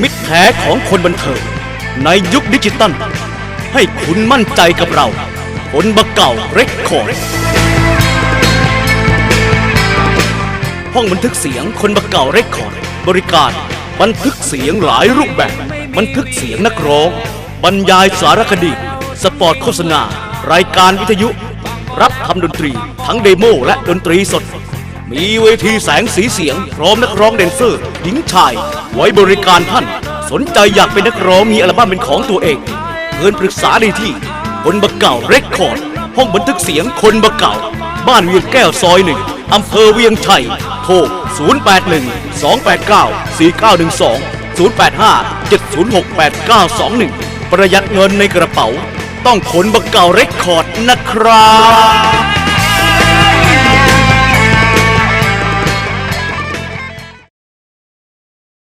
มิตรแท้ของคนบันเทิงในยุคดิจิตัลให้คุณมั่นใจกับเรา คนบะเก่าเรคคอร์ดห้องบันทึกเสียงคนบะเก่าเรคคอร์ดบริการบันทึกเสียงหลายรูปแบบ บันทึกเสียงนักร้อง บรรยายสารคดี สปอร์ตโฆษณา รายการวิทยุ รับทำดนตรี ทั้งเดโมและดนตรีสด มีเวทีแสงสีเสียง พร้อมนักร้องแดนเซอร์หญิงชาย ไว้บริการท่าน สนใจอยากเป็นนักร้องมีอัลบั้มเป็นของตัวเองเชิญปรึกษาได้ที่ คนบะเก่าเรคคอร์ด ห้องบันทึกเสียงคนบะเก่า บ้านเวียงแก้วซอยหนึ่งอำเภอเวียงชัย โทร 081 289 4912 085 706 8921 ประหยัดเงินในกระเป๋า ต้องคนบะเก่าเรคคอร์ดนะครับ